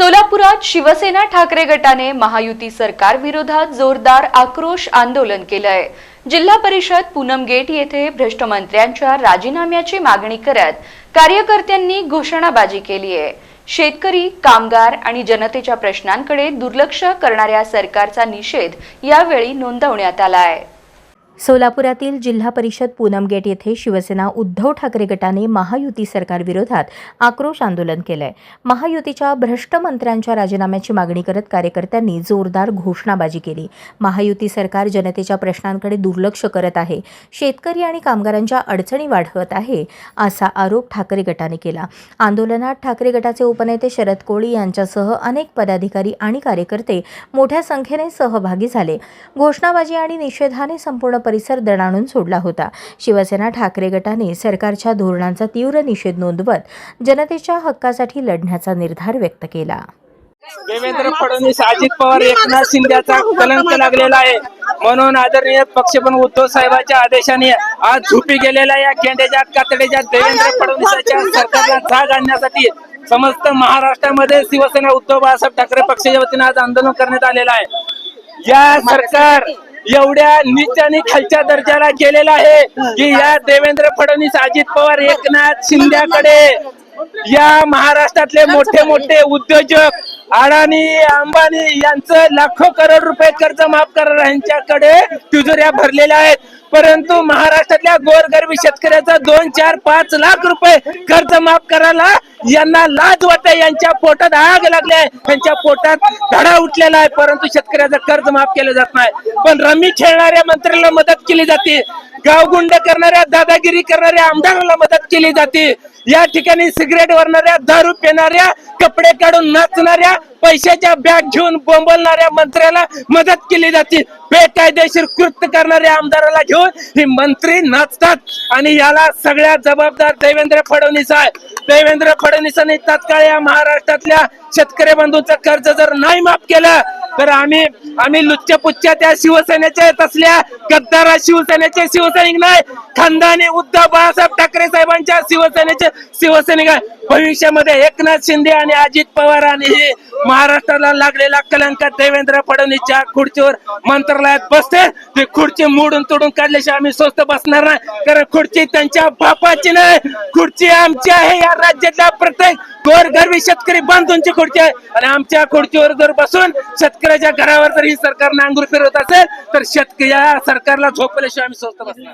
सोलापुरात शिवसेना ठाकरे गटाने महायुती सरकार विरोधात जोरदार आक्रोश आंदोलन केलंय. जिल्हा परिषद पूनम गेट येथे भ्रष्ट मंत्र्यांच्या राजीनाम्याची मागणी करत कार्यकर्त्यांनी घोषणाबाजी केली आहे. शेतकरी कामगार आणि जनतेच्या प्रश्नांकडे दुर्लक्ष करणाऱ्या सरकारचा निषेध यावेळी नोंदवण्यात आला आहे. सोलापुरातील जिल्हा परिषद पूनम गेट येथे शिवसेना उद्धव ठाकरे गटाने महायुती सरकारविरोधात आक्रोश आंदोलन केलंय. महायुतीच्या भ्रष्ट मंत्र्यांच्या राजीनाम्याची मागणी करत कार्यकर्त्यांनी जोरदार घोषणाबाजी केली. महायुती सरकार जनतेच्या प्रश्नांकडे दुर्लक्ष करत आहे. शेतकरी आणि कामगारांच्या अडचणी वाढवत आहे असा आरोप ठाकरे गटाने केला. आंदोलनात ठाकरे गटाचे उपनेते शरद कोळी यांच्यासह अनेक पदाधिकारी आणि कार्यकर्ते मोठ्या संख्येने सहभागी झाले. घोषणाबाजी आणि निषेधाने संपूर्ण परिसर दणाणून सोडला होता. शिवसेना ठाकरे गटाने सरकारच्या धोरणांचा तीव्र निषेध नोंदवत जनतेच्या हक्कासाठी लढण्याचा निर्धार व्यक्त केला. देवेंद्र फडणवीस अजित पवार एकनाथ शिंदेचा कलंक लागलेला आहे. म्हणून आदरणीय पक्ष पण उद्धव साहेबांच्या आदेशाने आज झुपी गेलेल्या या केंद्रेच्या कातडीच्या देवेंद्र फडणवीसाच्या सरकारला जाग आणण्यासाठी समस्त महाराष्ट्रामध्ये शिवसेना उद्धव बाळासाहेब ठाकरे पक्षाच्या वतीने आज आंदोलन करण्यात आलेलं आहे. या सरकार एवढ्या नीच आणि खालच्या दर्जाला गेलेला आहे की या देवेंद्र फडणवीस अजित पवार एकनाथ शिंद्याकडे या महाराष्ट्रातले मोठे मोठे उद्योजक अडाणी अंबानी यांचं लाखो करोड रुपये कर्ज माफ करणार यांच्याकडे तिजोऱ्या भरलेल्या आहेत. परंतु महाराष्ट्रातल्या गोरगरबी शेतकऱ्याचा दोन चार पाच लाख रुपये कर्ज माफ करायला यांना लाज वाटते. यांच्या पोटात आग लागली आहे. त्यांच्या पोटात धडा उठलेला आहे. परंतु शेतकऱ्याचं कर्ज माफ केलं जात नाही. पण रमी खेळणाऱ्या मंत्र्याला मदत केली जाते. गावगुंड करणाऱ्या दादागिरी करणाऱ्या आमदाराला मदत केली जाते. या ठिकाणी सिगरेट वरणाऱ्या दारू पिणाऱ्या कपडे काढून नाचणाऱ्या पैशाच्या बॅग घेऊन बोंबलणाऱ्या मंत्र्याला मदत केली जाते. बेकायदेशीर कृत्य करणाऱ्या आमदाराला घेऊन हे मंत्री नाचतात. आणि याला सगळ्यात जबाबदार देवेंद्र फडणवीस आहे. देवेंद्र फडणवीसांनी तात्काळ या महाराष्ट्रातल्या शेतकरी बंधूंचं कर्ज जर नाही माफ केलं तर आम्ही आम्ही लुच्चपुच्च्या त्या शिवसेनेच्या तसल्या गद्दारा शिवसेनेचे शिवसैनिक नाही. खानदानी उद्धव बाळासाहेब ठाकरे साहेबांच्या शिवसेनेचे शिवसैनिक आहे. भविष्यामध्ये एकनाथ शिंदे आणि अजित पवार आणि हे महाराष्ट्राला लागलेला कलंक देवेंद्र फडणवीसच्या खुर्चीवर मंत्रालयात बसते. ते खुर्ची मोडून तोडून काढल्याशिवाय आम्ही स्वस्त बसणार नाही. कारण खुर्ची त्यांच्या बापाची नाही. खुर्ची आमची आहे या राज्यातल्या प्रत्येक गोरगरबी शेतकरी बांधूंची खुर्ची आहे. आणि आमच्या खुर्चीवर जर बसून शेतकऱ्याच्या घरावर जर ही सरकारने नांगूर फिरवत असेल तर शेतकरी सरकारला झोपल्याशिवाय आम्ही स्वस्त बसणार